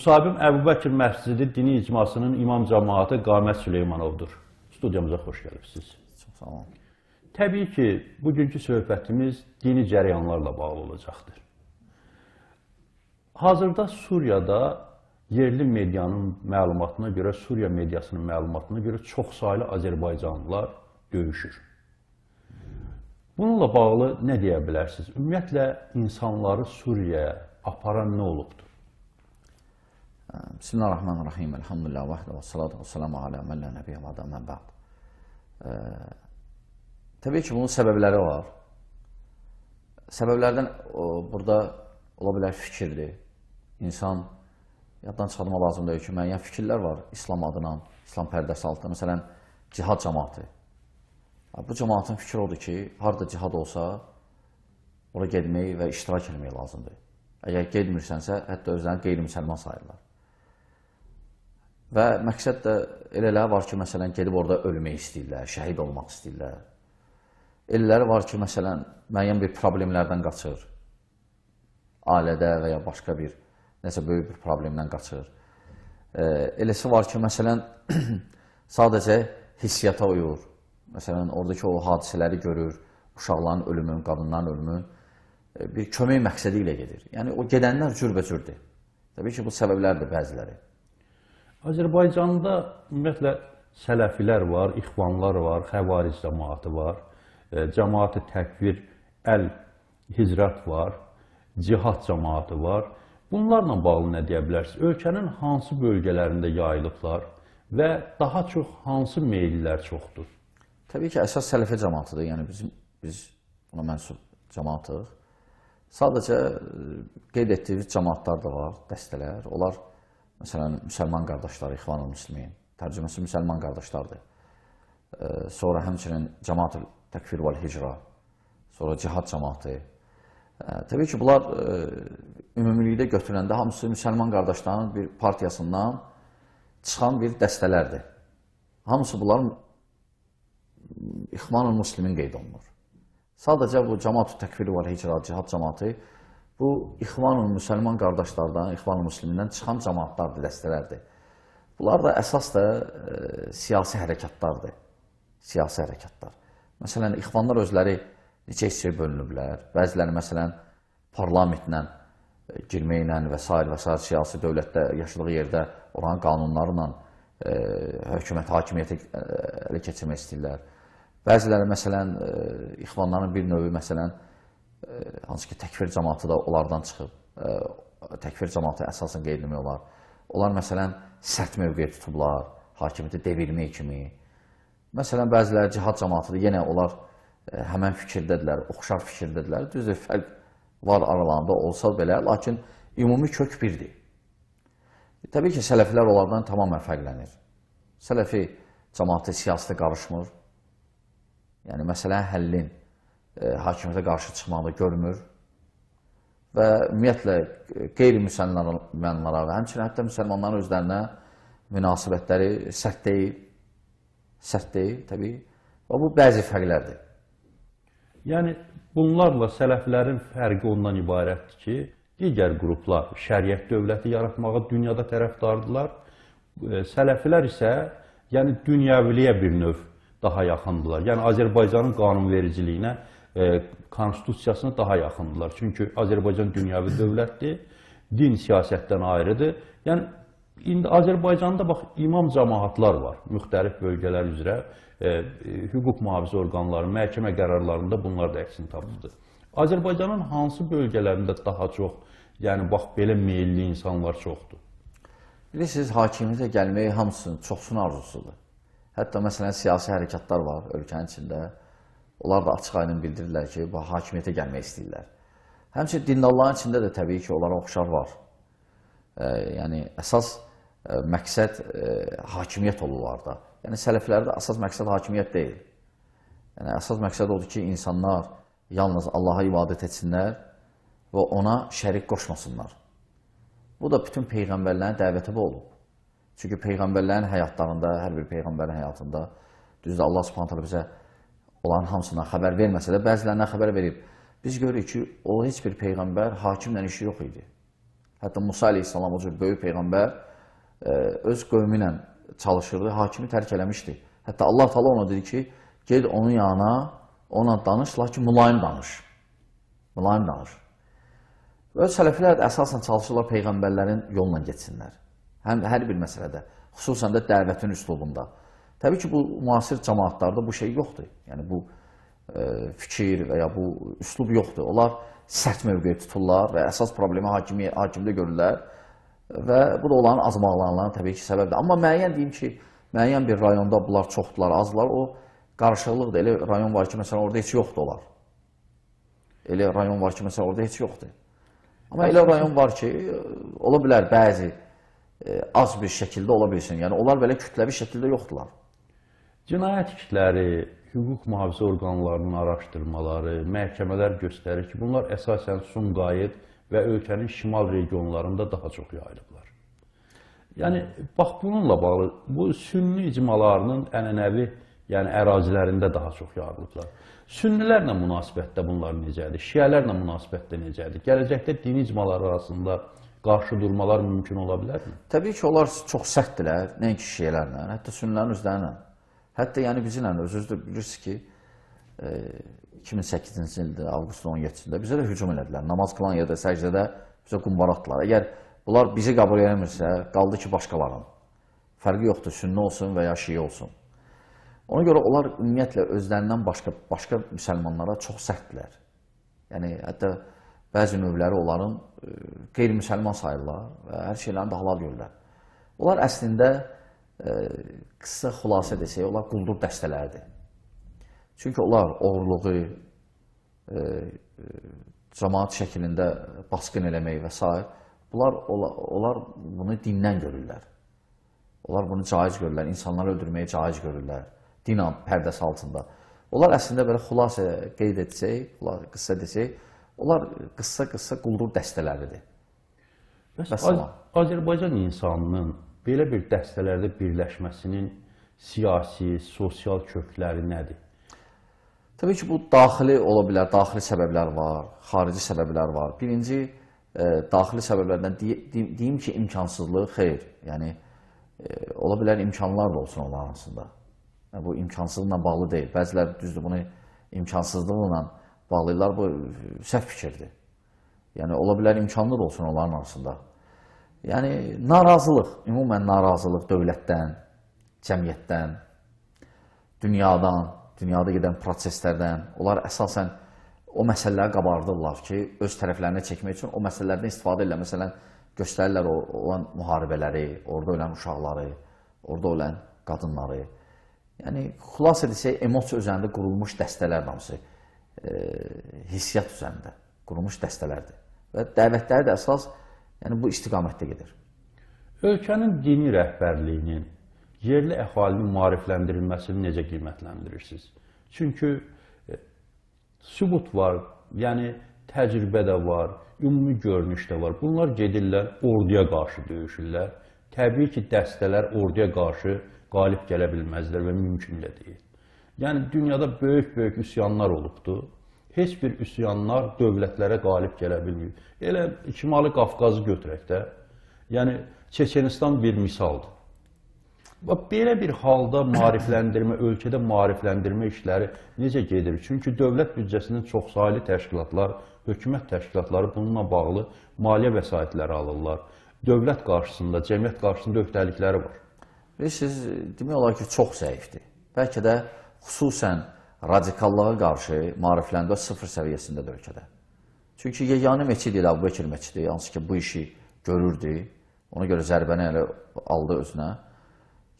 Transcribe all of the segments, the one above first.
Musabim Əbubəkir Məscidi Dini İcmasının imam cəmaatı Qamət Süleymanovdur. Studiyamıza xoş gəlibsiniz. Çox sağ olun. Təbii ki, bugünkü söhbətimiz dini cərəyanlarla bağlı olacaqdır. Hazırda Suriyada yerli medianın məlumatına görə, Suriya mediasının məlumatına görə çoxsaylı Azərbaycanlılar döyüşür. Bununla bağlı nə deyə bilərsiniz? Ümumiyyətlə insanları Suriyaya aparan nə olubdur? Bismillahirrahmanirrahim. Elhamdülillah vahdə və salatu və selamu alə mən lə nəbiyyə və mən bə'd. Təbii ki, bunun səbəbləri var. Səbəblərdən o, burada ola bilər fikirdir. İnsan yaddan çıxartma lazım deyil ki, müəyyən fikirlər var İslam adına, İslam pərdəsi altında. Məsələn, cihad cəmaatı. Bu cəmaatın fikri odur ki, harada cihad olsa, ora getmək və iştirak etmək lazımdır. Əgər getmirsənsə, hətta özlərini qeyri-müsəlman sayırlar. Və məqsəd də elələri var ki, məsələn, gedib orada ölmək istəyirlər, şəhid olmaq istəyirlər. Elələri var ki, məsələn, müəyyən bir problemlərdən qaçır. Ailədə və ya başqa bir, nəsə böyük bir problemdən qaçır. E, eləsi var ki, məsələn, sadəcə hissiyata uyur. Məsələn, oradakı o hadisələri görür, uşaqların ölümü, qadınların ölümü e, bir kömək məqsədi ilə gedir. Yəni, o gedənlər cürbəcürdür. Təbii ki, bu səbəblərdir bəziləri. Azərbaycanda ümumiyyətlə sələfilər var, ixvanlar var, xəvaric cəmaatı var, e, cəmaatı təkvir, əl, hicrət var, cihad cəmaatı var. Bunlarla bağlı nə deyə bilərsiniz? Ölkənin hansı bölgələrində yayılıblar və daha çox hansı meyllər çoxdur? Təbii ki, əsas sələfə cəmaatıdır. Yəni bizim biz buna mənsub cəmaatıq. Sadəcə e, qeyd etdiyimiz cəmaatlar da var, dəstələr. Onlar Məsələn, müsəlman qardaşları, İxvanul Müslimin, tərcüməsi müsəlman qardaşlardır. Sonra həmçinin Cəmaat-ül Təkfir vəl Hicra, sonra Cihad cəmaatı. Təbii ki, bunlar ümumilikdə götürəndə hamısı müsəlman qardaşlarının bir partiyasından çıxan bir dəstələrdir. Hamısı bunlar İxvanul Müslimin qeyd olunur. Sadəcə bu Cəmaat-ül Təkfir vəl Hicra, Cihad cəmaatı Bu İxvanul müsəlman qardaşlardan, İxvanul müslimindən çıxan cəmaatlardır, dəstələrdir. Bunlar da əsas da e, siyasi hərəkatlardır. Siyasi hərəkatlar. Məsələn, İxvanlar özləri neçə hissəyə bölünüblər. Bəziləri məsələn parlamentlə e, girməklə və s. və s. siyasi dövlətdə yaşadığı yerdə oranın qanunlarla e, hökumət hakimiyyəti e, ələ keçirmək istəyirlər. Bəziləri məsələn e, İxvanların bir növü məsələn hansı ki, təkfir cəmatı da onlardan çıxıb, təkfir cəmatı əsasən qeyd etmək olar. Onlar, məsələn, sərt mövqeyə tutublar, hakimiyyəti devirmək kimi. Məsələn, bəziləri cihad cəmatıdır, yenə onlar həmən fikirdədirlər, oxşar fikirdədirlər. Düzdür, fərq var aralarında olsa belə, lakin ümumi kök birdir. Təbii ki, sələfilər onlardan tamamən fərqlənir. Sələfi cəmatı siyasətə qarışmır. Yəni, məsələn, həllin e, hakimiyyətə qarşı çıxmağı görmür və ümumiyyətlə qeyri-müsəlmanlara və həmçinin hətta müsəlmanların özlərinə münasibətləri sərt deyil, sərt deyil təbii və bu bəzi fərqlərdir. Yəni, bunlarla sələflərin fərqi ondan ibarətdir ki, digər qruplar şəriət dövləti yaratmağa dünyada tərəfdardılar. E, sələflər isə yəni dünyəviliyə bir növ daha yaxındılar. Yəni Azərbaycanın qanunvericiliyinə e, konstitusiyasına daha yaxındırlar. Çünki Azərbaycan dünyəvi dövlətdir, din siyasətdən ayrıdır. Yəni, indi Azərbaycanda bax, imam cəmaatlar var, müxtəlif bölgələr üzrə e, e, hüquq mühafizə orqanları, məhkəmə qərarlarında bunlar da əksini tapıbdır. Azərbaycanın hansı bölgələrində daha çox, yəni bax, belə meyilli insanlar çoxdur? Bilirsiniz, hakimiyyətə gəlmək hamısının, çoxsunun arzusudur. Hətta məsələn, siyasi hərəkatlar var ölkənin içində. Onlar da açıq aydın bildirirlər ki, bu hakimiyyətə gəlmək istəyirlər. Həmçinin dindarların içində də təbii ki, onlara oxşar var. E, yəni, əsas e, məqsəd e, hakimiyyət olurlarda. Yəni, sələflərdə əsas məqsəd hakimiyyət deyil. Yəni, əsas məqsəd odur ki, insanlar yalnız Allaha ibadət etsinlər və ona şərik qoşmasınlar. Bu da bütün peyğəmbərlərin dəvəti bu olub. Çünki peyğəmbərlərin həyatlarında, hər bir peyğəmbərin həyatında, düzdür, Allah subhanətələ bizə onların hamısından xəbər verməsə də, bəzilərindən xəbər verib. Biz görürük ki, o heç bir peyğəmbər hakimlə işi yox idi. Hətta Musa əleyhissalam o cür böyük peyğəmbər e, öz qövmü ilə çalışırdı, hakimi tərk eləmişdi. Hətta Allah Taala ona dedi ki, ged onun yanına, ona danış, lakin mülayim danış. Mülayim danış. Və sələflər əsasən çalışırlar peyğəmbərlərin yolla getsinlər. Həm hər bir məsələdə, xüsusən də dəvətin üslubunda. Təbii ki, bu müasir cəmaatlarda bu şey yoxdur. Yəni bu e, fikir və ya bu üslub yoxdur. Onlar sərt mövqe tuturlar və əsas problemi hakimi hakimdə görürlər və bu da onların azmaqlarına təbii ki, səbəbdir. Amma müəyyən deyim ki, müəyyən bir rayonda bunlar çoxdular, azlar, o qarışıqlıqdır. Elə rayon var ki, məsələn, orada heç yoxdur onlar. Elə rayon var ki, məsələn, orada heç yoxdur. Amma elə rayon var ki, ola bilər bəzi e, az bir şəkildə ola bilsin. Yəni onlar belə kütləvi şəkildə yoxdular. Cinayət işləri, hüquq mühafizə orqanlarının araşdırmaları, məhkəmələr göstərir ki, bunlar əsasən Sumqayıt və ölkənin şimal regionlarında daha çox yayılıblar. Yəni bax bununla bağlı bu sünni icmalarının ənənəvi, yəni ərazilərində daha çox yayılıblar. Sünnilərlə münasibətdə bunlar necədir? Şiələrlə münasibətdə necədir? Gələcəkdə dini icmalar arasında qarşı durmalar mümkün ola bilərmi? Təbii ki, onlar çox sərtdirlər, nəinki şiələrlə, hətta sünnilərin özlərinlə. Hətta yəni bizimlə özünüz də bilirsiniz ki, e, 2008-ci ildə avqustun 17-sində bizə də hücum elədilər. Namaz qılan yerdə, səcdədə bizə qumbara atdılar. Əgər bunlar bizi qəbul eləmirsə, qaldı ki, başqalarının. Fərqi yoxdur, sünni olsun və ya şiə olsun. Ona görə onlar ümumiyyətlə özlərindən başqa başqa müsəlmanlara çox sərtdilər. Yəni hətta bəzi növləri onların e, qeyri-müsəlman sayırlar və hər şeylərini də halal görürlər. Onlar əslində qısa xülasə desək, onlar quldur dəstələrdir. Çünki onlar oğurluğu, e, cəmaat şəklində basqın eləmək və s. Bunlar, onlar, bunu dindən görürlər. Onlar bunu caiz görürlər, insanları öldürməyi caiz görürlər din pərdəsi altında. Onlar əslində belə xülasə qeyd etsək, qıssa desək, onlar qıssa-qıssa quldur dəstələridir. Bəs Az Azərbaycan insanının belə bir dəstələrdə birləşməsinin siyasi, sosial kökləri nədir? Təbii ki, bu daxili ola bilər, daxili səbəblər var, xarici səbəblər var. Birinci, e, daxili səbəblərdən deyim, deyim ki, imkansızlıq xeyr. Yəni, e, ola bilər imkanlar da olsun onların arasında. Bu imkansızlıqla bağlı deyil. Bəzilər düzdür bunu imkansızlıqla bağlayırlar. Bu səhv fikirdir. Yəni ola bilər imkanlı da olsun onların arasında. Yəni narazılıq, ümumən narazılıq dövlətdən, cəmiyyətdən, dünyadan, dünyada gedən proseslərdən, onlar əsasən o məsələləri qabardırlar ki, öz tərəflərinə çəkmək üçün o məsələlərdən istifadə edirlər. Məsələn, göstərirlər o, olan müharibələri, orada ölən uşaqları, orada ölən qadınları. Yəni, xilas edilsək, emosiya üzərində qurulmuş dəstələr hamısı e, hissiyyat üzərində qurulmuş dəstələrdir. Və dəvətləri də əsas yəni, bu istiqamətdə gedir. Ölkənin dini rəhbərliyinin yerli əhalinin maarifləndirilməsini necə qiymətləndirirsiniz? Çünki e, sübut var, yəni təcrübə də var, ümumi görünüş də var. Bunlar gedirlər, orduya qarşı döyüşürlər. Təbii ki, dəstələr orduya qarşı qalib gələ bilməzlər və mümkün də deyil. Yəni dünyada böyük-böyük üsyanlar olubdu. Heç bir üsyanlar dövlətlərə qalib gələ bilmir. Elə Şimali Qafqazı götürək də. Yəni Çeçenistan bir misaldır. Bax belə bir halda maarifləndirmə, ölkədə maarifləndirmə işləri necə gedir? Çünki dövlət büdcəsinin çoxsaylı təşkilatlar, hökumət təşkilatları bununla bağlı maliyyə vəsaitləri alırlar. Dövlət qarşısında, cəmiyyət qarşısında öhdəlikləri var. Bilirsiniz, demək olar ki, çox zəifdir. Bəlkə də xüsusən radikallığa qarşı marifləndə sıfır səviyyəsindədir ölkədə. Çünki yeganə meçid ilə Əbu Bekir meçidi, hansı ki bu işi görürdü, ona görə zərbəni elə aldı özünə.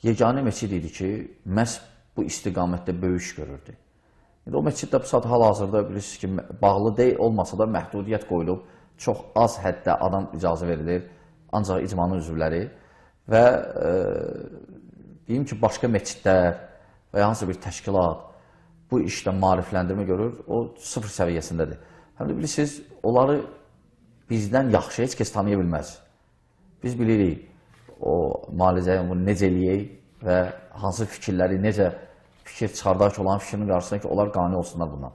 Yeganə meçid idi ki, məhz bu istiqamətdə böyük görürdü. İndi o meçiddə bu saat hal-hazırda bilirsiniz ki, bağlı deyil olmasa da məhdudiyyət qoyulub, çox az həddə adam icazə verilir, ancaq icmanın üzvləri və e, deyim ki, başqa meçidlər və ya hansısa bir təşkilat bu işlə marifləndirmə görür, o sıfır səviyyəsindədir. Həm də bilirsiniz, onları bizdən yaxşı heç kəs tanıya bilməz. Biz bilirik o müalicəyə bunu necə eləyək və hansı fikirləri, necə fikir çıxardaq ki, olan fikrin qarşısında ki, onlar qane olsunlar bundan.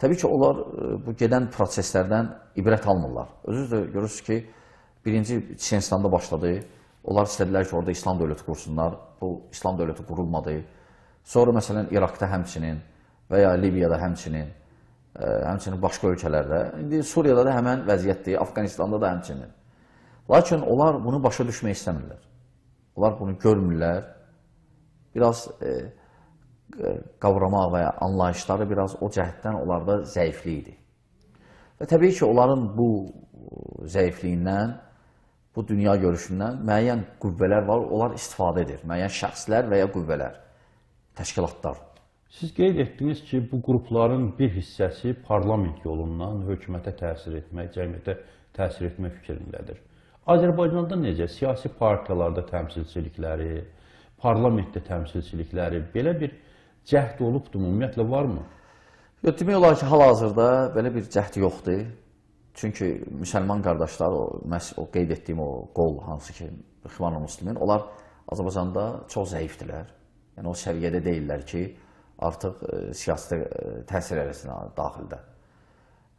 Təbii ki, onlar e, bu gedən proseslərdən ibrət almırlar. Özünüz də görürsünüz ki, birinci Çinistanda başladı. Onlar istədilər ki, orada İslam dövləti qursunlar. Bu İslam dövləti qurulmadı. Sonra məsələn İraqda həmçinin və ya Libiyada həmçinin, ə, həmçinin başqa ölkələrdə. İndi Suriyada da həmən vəziyyətdir, Afqanistanda da həmçinin. Lakin onlar bunu başa düşmək istəmirlər. Onlar bunu görmürlər. Biraz e, e, qavramaq və ya anlayışları biraz o cəhətdən onlarda zəiflik idi. Və təbii ki, onların bu zəifliyindən, bu dünya görüşündən müəyyən qüvvələr var, onlar istifadə edir. Müəyyən şəxslər və ya qüvvələr, təşkilatlar. Siz qeyd etdiniz ki, bu qrupların bir hissəsi parlament yolundan hökumətə təsir etmək, cəmiyyətə təsir etmək fikrindədir. Azərbaycanda necə siyasi partiyalarda təmsilçilikləri, parlamentdə təmsilçilikləri belə bir cəhd olubdur, ümumiyyətlə varmı? Yox, demək olar ki, hal-hazırda belə bir cəhd yoxdur. Çünki müsəlman qardaşlar, o, məhz o qeyd etdiyim o qol hansı ki, İxvanul Müslimin, onlar Azərbaycanda çox zəifdirlər. Yəni o səviyyədə deyirlər ki, artıq e, siyasətə e, təsir eləsinlər daxildə.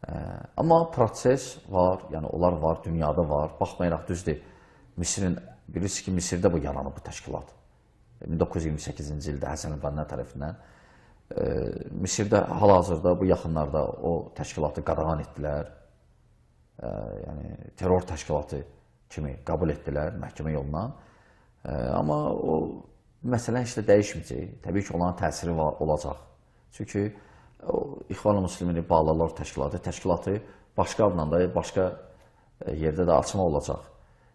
E, amma proses var, yəni onlar var, dünyada var. Baxmayaraq düzdür, Misirin bilirsiniz ki, Misirdə bu yaranıb bu təşkilat. 1928-ci ildə Həsən el-Banna tərəfindən e, Misirdə hal-hazırda bu yaxınlarda o təşkilatı qadağan etdilər. E, yəni terror təşkilatı kimi qəbul etdilər məhkəmə yolundan. E, amma o məsələ heç də dəyişməyəcək. Təbii ki, onların təsiri var, olacaq. Çünki İxvan-ı Müslimini bağlarlar təşkilatı, təşkilatı başqa adla da, başqa e, yerdə də açma olacaq.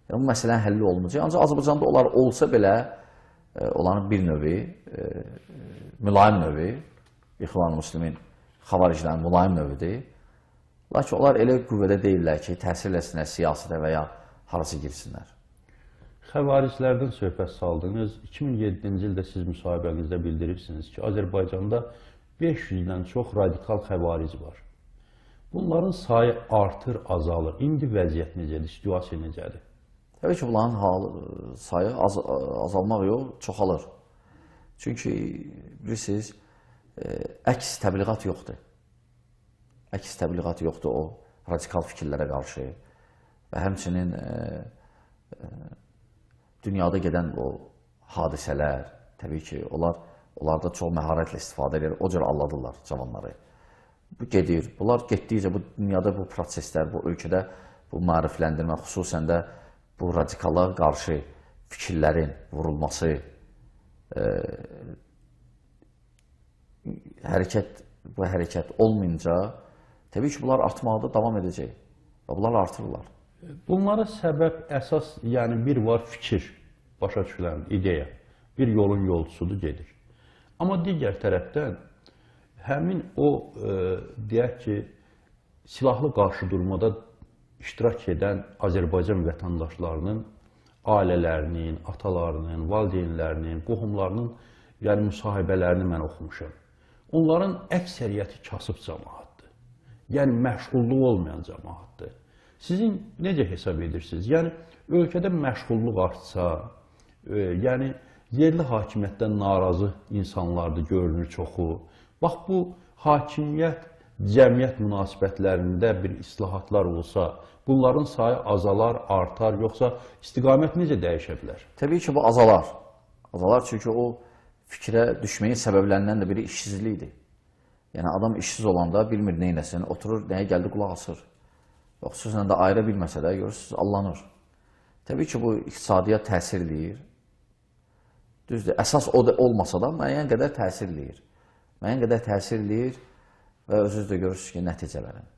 Yəni, bu məsələnin həlli olmayacaq. Ancaq Azərbaycanda onlar olsa belə, e, onların bir növü, e, mülayim növü, İxvan-ı Müslimin xavariclərin mülayim növüdür. Lakin onlar elə qüvvədə deyirlər ki, təsir eləsinlər siyasətə və ya harası girsinlər. Xəvariclərdən söhbət saldınız. 2007-ci ildə siz müsahibənizdə bildirirsiniz ki, Azərbaycanda 500-dən çox radikal xəvaric var. Bunların sayı artır, azalır. İndi vəziyyət necədir, situasiya necədir? Təbii ki, bunların halı, sayı az, azalmaq yox, çoxalır. Çünki bilirsiniz, e, əks təbliğat yoxdur. Əks təbliğat yoxdur o radikal fikirlərə qarşı və həmçinin e, e, dünyada gedən o hadisələr, təbii ki, onlar onlarda çox məharətlə istifadə edir, o cür alladırlar cavanları. Bu gedir. Bunlar getdikcə bu dünyada bu proseslər, bu ölkədə bu maarifləndirmə, xüsusən də bu radikallara qarşı fikirlərin vurulması, e, hərəkət bu hərəkət olmayınca təbii ki, bunlar artmaqda davam edəcək və bunlar artırırlar. Bunlara səbəb əsas, yəni bir var fikir, başa düşülən ideya, bir yolun yolcusudur, gedir. Amma digər tərəfdən həmin o, e, deyək ki, silahlı qarşıdurmada iştirak edən Azərbaycan vətəndaşlarının ailələrinin, atalarının, valideynlərinin, qohumlarının, yəni müsahibələrini mən oxumuşam. Onların əksəriyyəti kasıb cəmaatdır. Yəni məşğulluq olmayan cəmaatdır. Sizin necə hesab edirsiniz? Yəni ölkədə məşğulluq artsa, e, yəni yerli hakimiyyətdən narazı insanlardır, görünür çoxu. Bax bu hakimiyyət cəmiyyət münasibətlərində bir islahatlar olsa, bunların sayı azalar, artar, yoxsa istiqamət necə dəyişə bilər? Təbii ki, bu azalar. Azalar çünki o fikrə düşməyin səbəblərindən də biri işsizlikdir. Yəni adam işsiz olanda bilmir nə eləsin, oturur, nəyə gəldi qulaq asır. Yox, xüsusən də ayıra bilməsə də görürsünüz, allanır. Təbii ki, bu iqtisadiyyat təsir eləyir. Düzdür, əsas o da olmasa da müəyyən qədər təsir eləyir. Müəyyən qədər təsir eləyir və özünüz də görürsünüz ki, nəticələrin.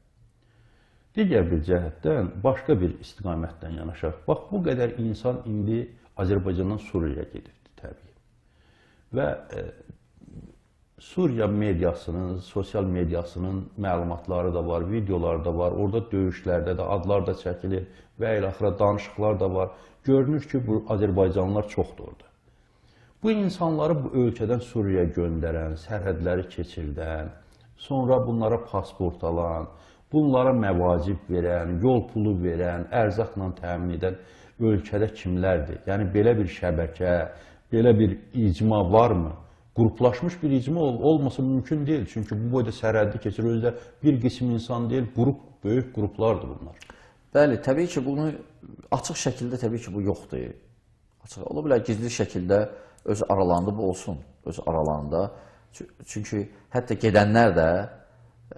Digər bir cəhətdən, başqa bir istiqamətdən yanaşaq. Bax, bu qədər insan indi Azərbaycandan Suriyaya gedibdir, təbii. Və e, Suriya mediasının, sosial mediasının məlumatları da var, videoları da var, orada döyüşlərdə də adlar da çəkilir və ilə axıra danışıqlar da var. Görünür ki, bu Azərbaycanlılar çoxdur orada. Bu insanları bu ölkədən Suriyaya göndərən, sərhədləri keçirdən, sonra bunlara pasport alan, bunlara məvacib verən, yol pulu verən, ərzaqla təmin edən ölkədə kimlərdir? Yəni belə bir şəbəkə, belə bir icma varmı? Qruplaşmış bir icma ol olmasa mümkün deyil. Çünki bu boyda sərhəddi keçir özdə bir qism insan deyil, qrup, böyük qruplardır bunlar. Bəli, təbii ki, bunu açıq şəkildə təbii ki, bu yoxdur. Açıq ola bilər gizli şəkildə öz aralarında bu olsun, öz aralarında. Çü- Çünki hətta gedənlər də,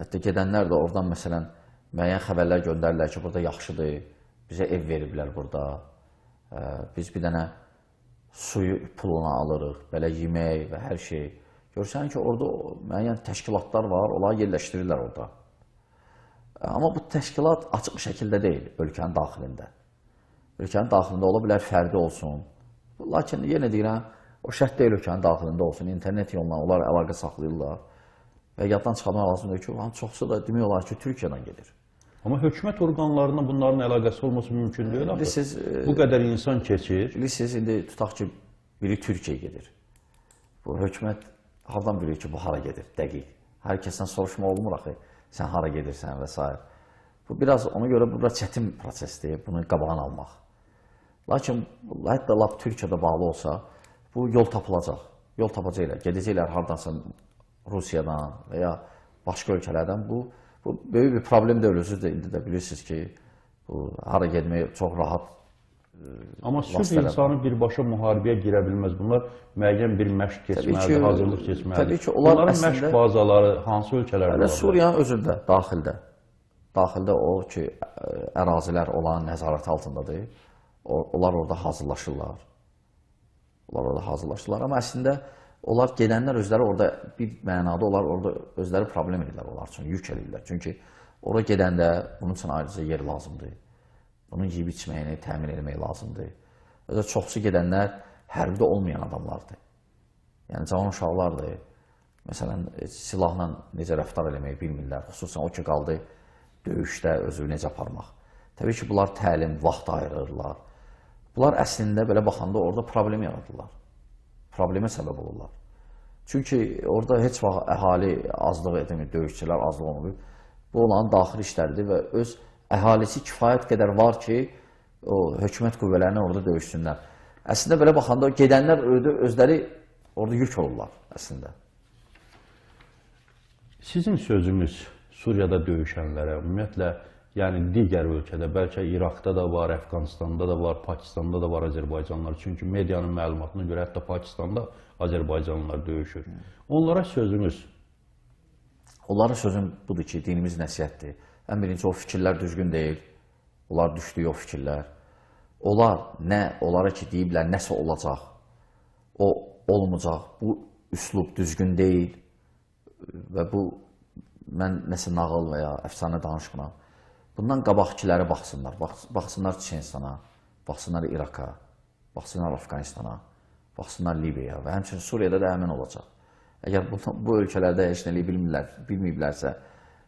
hətta gedənlər də oradan məsələn müəyyən xəbərlər göndərirlər ki, burada yaxşıdır, bizə ev veriblər burada. Biz bir dənə suyu puluna alırıq, belə yemək və hər şey. Görsən ki, orada müəyyən təşkilatlar var, onları yerləşdirirlər orada. Amma bu təşkilat açıq şəkildə deyil ölkənin daxilində. Ölkənin daxilində ola bilər fərdi olsun. Lakin yenə deyirəm, o şərt deyil ölkənin daxilində olsun. İnternet yolla onlar əlaqə saxlayırlar. Və yaddan çıxarmaq lazımdır ki, çoxusu da demək olar ki, Türkiyədən gedir. Amma hökumət orqanlarına bunların əlaqəsi olması mümkün deyil axı. Siz e, Bu qədər insan keçir. bilirsiniz, indi tutaq ki, biri Türkiyəyə gedir. Bu hökumət hardan bilir ki, bu hara gedir? Dəqiq. Hər kəsdən soruşma olmur axı. Sən hara gedirsən və s. Bu biraz ona görə bu biraz çətin prosesdir, bunu qabağını almaq. Lakin hətta lap Türkiyədə bağlı olsa, bu yol tapılacaq. Yol tapacaqlar. Gedəcəklər hardansa Rusiyadan və ya başqa ölkələrdən. Bu bu böyük bir problem deyil özünüz də indi də bilirsiniz ki, bu hara getmək çox rahat Amma sülh insanı birbaşa müharibəyə girə bilməz. Bunlar müəyyən bir məşq keçməlidir, hazırlıq keçməlidir. təbii ki, onlar Bunların əslində- məşq bazaları hansı ölkələrdə var? Suriyanın özündə, daxildə. Daxildə o ki, ə, ərazilər olan nəzarət altındadır. O, onlar orada hazırlaşırlar. Onlar orada hazırlaşırlar. Amma əslində onlar gedənlər özləri orada bir mənada onlar orada özləri problem edirlər onlar üçün, yük edirlər. Çünki ora gedəndə bunun üçün ayrıca yer lazımdır. Bunun yeyib içməyini təmin etmək lazımdır. Özə çoxsu gedənlər hərbidə olmayan adamlardır. Yəni cavan uşaqlardır. Məsələn, e, silahla necə rəftar eləməyi bilmirlər. Xüsusən o ki, qaldı döyüşdə özünü necə aparmaq. Təbii ki, bunlar təlim, vaxt ayırırlar. Bunlar əslində belə baxanda orada problem yaradırlar. Problemə səbəb olurlar. Çünki orada heç vaxt əhali azlıq edilmir, döyüşçülər azlıq olmur. Bu onların daxili işləridir və öz əhalisi kifayət qədər var ki, o hökumət qüvvələrinə orada döyüşsünlər. Əslində belə baxanda gedənlər orada özləri orada yük olurlar əslində. Sizin sözünüz Suriyada döyüşənlərə, ümumiyyətlə, yəni digər ölkədə, bəlkə İraqda da var, Əfqanistanda da var, Pakistanda da var Azərbaycanlılar. Çünki medianın məlumatına görə hətta Pakistanda Azərbaycanlılar döyüşür. Onlara sözünüz Onların sözüm budur ki, dinimiz nəsihətdir. Ən birinci o fikirlər düzgün deyil. Onlar düşdüyü o fikirlər. Onlar nə, onlara ki deyiblər, nəsə olacaq. O olmayacaq. Bu üslub düzgün deyil. Və bu mən nəsə nağıl və ya əfsanə danışmıram. Bundan qabaqkiləri baxsınlar. Bax, baxsınlar Çinstana, baxsınlar İraqa, baxsınlar Afqanistana, baxsınlar Libiyaya və həmçinin Suriyada da həmin olacaq. Əgər bu, bu ölkələrdə heç nəyi bilmirlər, bilməyiblərsə,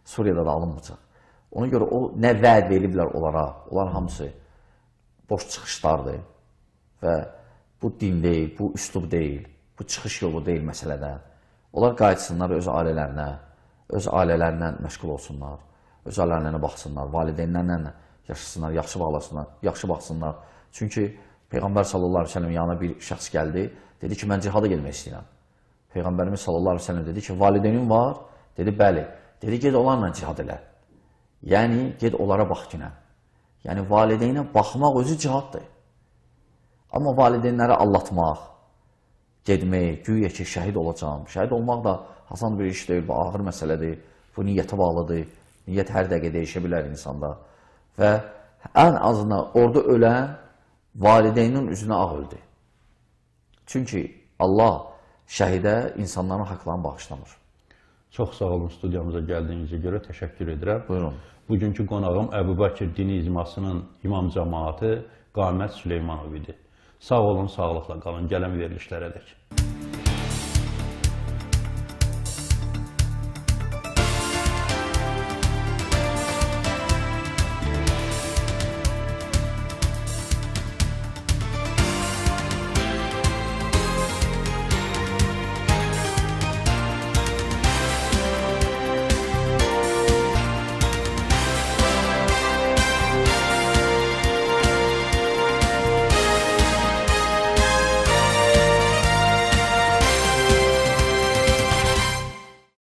Suriyada da alınmayacaq. Ona görə o nə vəd veriblər onlara, onlar hamısı boş çıxışlardır və bu din deyil, bu üslub deyil, bu çıxış yolu deyil məsələdə. Onlar qayıtsınlar öz ailələrinə, öz ailələrinə məşğul olsunlar, öz ailələrinə baxsınlar, valideynlərlə yaşasınlar, yaxşı bağlasınlar, yaxşı baxsınlar. Çünki Peyğəmbər sallallahu əleyhi və səlləm yanına bir şəxs gəldi, dedi ki, mən cihada getmək istəyirəm. Peyğəmbərimiz sallallahu əleyhi və səlləm dedi ki, valideynin var? Dedi, bəli. Dedi, get onlarla cihad elə. Yəni, get onlara bax ki, nə? Yəni, valideynə baxmaq özü cihaddır. Amma valideynləri allatmaq, getmək, güya ki, şəhid olacağım. Şəhid olmaq da asan bir iş deyil, bu ağır məsələdir. Bu niyyətə bağlıdır. Niyyət hər dəqiqə dəyişə bilər insanda. Və ən azından orada ölən valideynin üzünə ağ öldü. Çünki Allah şəhidə insanların haqlarını bağışlamır. çox sağ olun studiyamıza gəldiyinizə görə təşəkkür edirəm. Buyurun. Bugünkü qonağım Əbubəkir dini icmasının imam cəmaatı Qamət Süleymanov idi. Sağ olun, sağlıqla qalın. Gələn verilişlərə dək.